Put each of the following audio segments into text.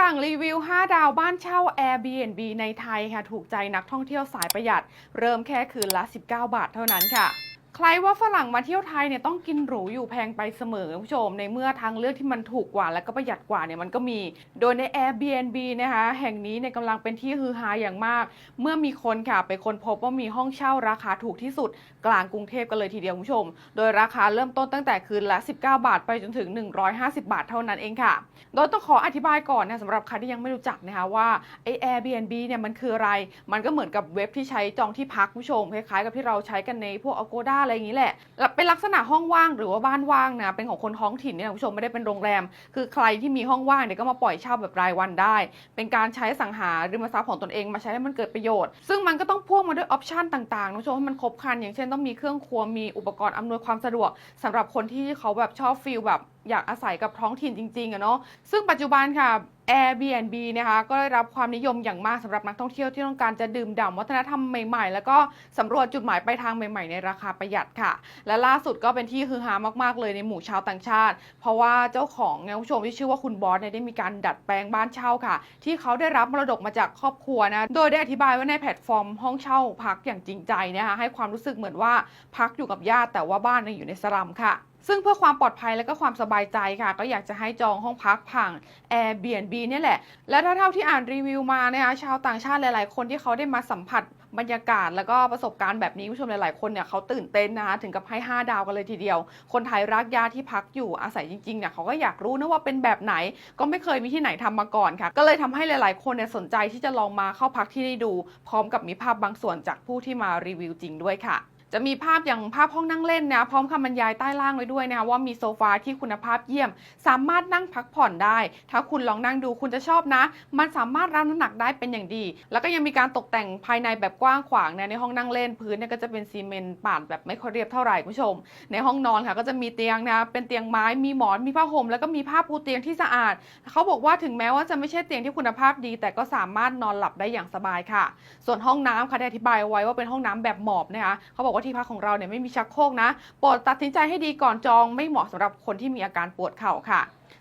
รั่งรีวิว 5 ดาวบ้านเช่า Airbnb ในไทยค่ะ ถูกใจนักท่องเที่ยวสายประหยัด เริ่มแค่คืนละ 19 บาทเท่านั้นค่ะ ใครว่าฝรั่งมาเที่ยวไทยเนี่ยต้องกินหรูอยู่แพงไปเสมอคุณผู้ชม ในเมื่อทางเลือกที่มันถูกกว่าและก็ประหยัดกว่าเนี่ยมันก็มี โดยใน Airbnb นะคะแห่งนี้เนี่ยกำลังเป็นที่ฮือฮาอย่างมาก เมื่อมีคนค่ะไปค้นพบว่ามีห้องเช่าราคาถูกที่สุด กลางกรุงเทพกันเลยทีเดียวคุณผู้ชม โดยราคาเริ่มต้นตั้งแต่คืนละ 19 บาท ไปจนถึง 150 บาทเท่านั้นเองค่ะ โดยต้องขออธิบายก่อนนะสำหรับใครที่ยังไม่รู้จักนะคะว่าไอ Airbnb เนี่ยมันคืออะไร มันก็เหมือนกับเว็บที่ใช้จองที่พักคุณผู้ชมคล้ายๆกับที่เราใช้กันในพวก Agoda อะไรอย่างนี้แหละ เป็นลักษณะห้องว่างหรือว่าบ้านว่างนะ เป็นของคนท้องถิ่นเนี่ยคุณผู้ชมไม่ได้เป็นโรงแรม คือใครที่มีห้องว่างเนี่ยก็มาปล่อยเช่าแบบรายวันได้ เป็นการใช้สังหาริมทรัพย์ของตนเองมาใช้ให้มันเกิดประโยชน์ ซึ่งมันก็ต้องพ่วงมาด้วยออปชันต่างๆคุณผู้ชมให้มันครบครัน อย่างเช่นต้องมีเครื่องครัว มีอุปกรณ์อำนวยความสะดวกสำหรับคนที่เขาแบบชอบฟีลแบบอยากอาศัยกับท้องถิ่นจริงๆอะเนาะ ซึ่งปัจจุบันค่ะ Airbnb นะคะก็ได้รับความนิยมอย่างมากสำหรับนักท่องเที่ยวที่ต้องการจะดื่มด่ำวัฒนธรรมใหม่ๆ แล้วก็สำรวจจุดหมายปลายทางใหม่ๆ ในราคาประหยัดค่ะ และล่าสุดก็เป็นที่ฮือฮามากๆ เลยในหมู่ชาวต่างชาติ เพราะว่าเจ้าของเนี่ยคุณผู้ชมที่ชื่อว่าคุณบอสเนี่ยได้มีการดัดแปลงบ้านเช่าค่ะ ที่เขาได้รับมรดกมาจากครอบครัวนะโดยได้อธิบายว่าในแพลตฟอร์มห้องเช่าพักอย่างจริงใจนะคะให้ความรู้สึกเหมือนว่าพักอยู่กับญาติแต่ว่าบ้านนี่อยู่ในสลัมค่ะ ซึ่งเพื่อความปลอดภัยและก็ความสบายใจค่ะ ก็อยากจะให้จองห้องพักผ่าน Airbnb เนี่ยแหละ และถ้าเท่าที่อ่านรีวิวมานะคะชาวต่างชาติหลาย ๆ คนที่เขาได้มาสัมผัสบรรยากาศแล้วก็ประสบการณ์แบบนี้ผู้ชมหลาย ๆ คนเนี่ยเขาตื่นเต้นนะคะถึงกับให้ 5 ดาวกันเลยทีเดียว คนไทยรักญาที่พักอยู่อาศัยจริง ๆ เนี่ยเขาก็อยากรู้นะว่าเป็นแบบไหน ก็ไม่เคยมีที่ไหนทำมาก่อนค่ะ ก็เลยทำให้หลาย ๆ คนเนี่ยสนใจที่จะลองมาเข้าพักที่นี่ดู พร้อมกับมีภาพบางส่วนจากผู้ที่มารีวิวจริงด้วยค่ะ จะมีภาพอย่างภาพห้องนั่งเล่นนะพร้อมคำบรรยายใต้ล่างไว้ด้วยนะคะว่ามีโซฟาที่คุณภาพเยี่ยม สามารถนั่งพักผ่อนได้ ถ้าคุณลองนั่งดูคุณจะชอบนะ มันสามารถรับน้ำหนักได้เป็นอย่างดี แล้วก็ยังมีการตกแต่งภายในแบบกว้างขวางนะในห้องนั่งเล่นพื้นเนี่ยก็จะเป็นซีเมนต์ป่านแบบไม่ค่อยเรียบเท่าไหร่คุณผู้ชม ในห้องนอนค่ะก็จะมีเตียงนะเป็นเตียงไม้มีหมอนมีผ้าห่มแล้วก็มีผ้าปูเตียงที่สะอาดเขาบอกว่าถึงแม้ว่าจะไม่ใช่เตียงที่คุณภาพดี แต่ก็สามารถนอนหลับได้อย่างสบายค่ะ ส่วนห้องน้ำค่ะได้อธิบายไว้ว่าเป็นห้องน้ำแบบหมอบนะคะเขาบอกว่าที่พักของเราเนี่ยไม่มีชักโครกนะ โปรดตัดสินใจให้ดีก่อนจองไม่เหมาะสำหรับคนที่มีอาการปวดเข่าค่ะ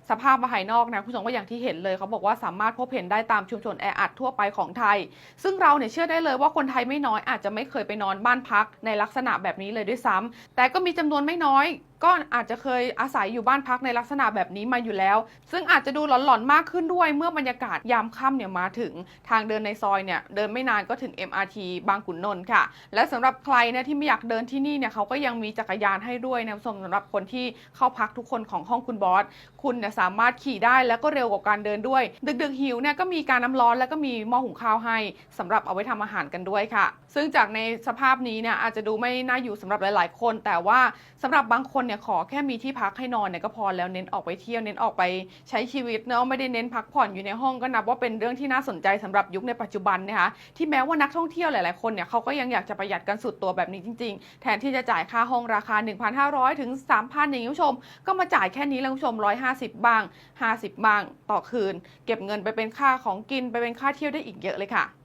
สภาพภายนอกนะคุณผู้ชมก็อย่างที่เห็นเลยเขาบอกว่าสามารถพบเห็นได้ตามชุมชนแออัดทั่วไปของไทย ซึ่งเราเนี่ยเชื่อได้เลยว่าคนไทยไม่น้อยอาจจะไม่เคยไปนอนบ้านพักในลักษณะแบบนี้เลยด้วยซ้ำแต่ก็มีจำนวนไม่น้อยก็อาจจะเคยอาศัยอยู่บ้านพักในลักษณะแบบนี้มาอยู่แล้ว ซึ่งอาจจะดูหลอนๆมากขึ้นด้วย เมื่อบรรยากาศยามค่ำเนี่ยมาถึงทางเดินในซอยเนี่ยเดินไม่นานก็ถึง MRT บางขุนนนท์ค่ะ และสำหรับใครเนี่ยที่ไม่อยากเดินที่นี่เนี่ยเขาก็ยังมีจักรยานให้ด้วยนะคุณผู้ชมสำหรับคนที่เข้าพักทุกคนของห้องคุณบอสคุณเนี่ยสามารถขี่ได้แล้วก็เร็วกว่าการเดินด้วย ดึกๆหิวเนี่ยก็มีการน้ำร้อนแล้วก็มีหม้อหุงข้าวให้สำหรับเอาไว้ทำอาหารกันด้วยค่ะ ซึ่งจากในสภาพนี้เนี่ยอาจจะดูไม่น่าอยู่สำหรับหลาย ๆ คน แต่ว่าสำหรับบางคนเนี่ยขอแค่มีที่พักให้นอนเนี่ยก็พอแล้วเน้นออกไปเที่ยวเน้นออกไปใช้ชีวิตเนาะไม่ได้เน้นพักผ่อนอยู่ในห้องก็นับว่าเป็นเรื่องที่น่าสนใจสำหรับยุคในปัจจุบันนะคะที่แม้ว่านักท่องเที่ยวหลายๆคนเนี่ยเขาก็ยังอยากจะประหยัดกันสุดตัวแบบนี้จริง ๆ แทนที่จะจ่ายค่าห้องราคา 1,500ถึง3,000อย่างนี้คุณผู้ชม ก็มาจ่ายแค่นี้แล้วคุณผู้ชม150บ้าง 50 บ้าง ต่อคืน เก็บเงินไปเป็นค่าของกินไปเป็นค่าเที่ยวได้อีกเยอะเลยค่ะ